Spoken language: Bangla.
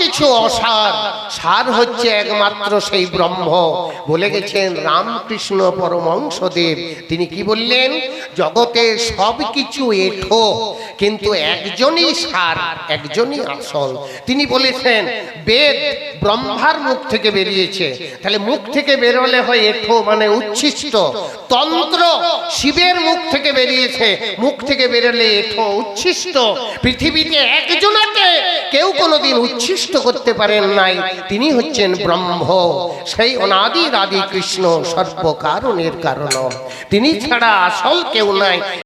কিছু অসার। সার হচ্ছে একমাত্র সেই ব্রহ্ম। বলে গেছেন রামকৃষ্ণ পরমংসদেব তিনি কি বললেন? জগতে সব কিছু এঠো, কিন্তু একজনই সার, একজনই আসল। তিনি বলেছেন, বেদ ব্রহ্মার মুখ থেকে বেরিয়েছে। তাহলে মুখ থেকে বেরোলে হয় এঠো মানে উচ্ছিষ্ট। তন্ত্র শিবের মুখ থেকে বেরিয়েছে। মুখ থেকে বেরোলে এঠো উচ্ছিষ্ট। পৃথিবীতে একজনাকে কেউ কোনোদিন উচ্ছিষ্ট করতে পারেন নাই। তিনি হচ্ছেন ব্রহ্ম। সেই অনাদি রাধি কৃষ্ণ সর্বকারণের কারণ। তিনি ছাড়া আসল কেউ নাই।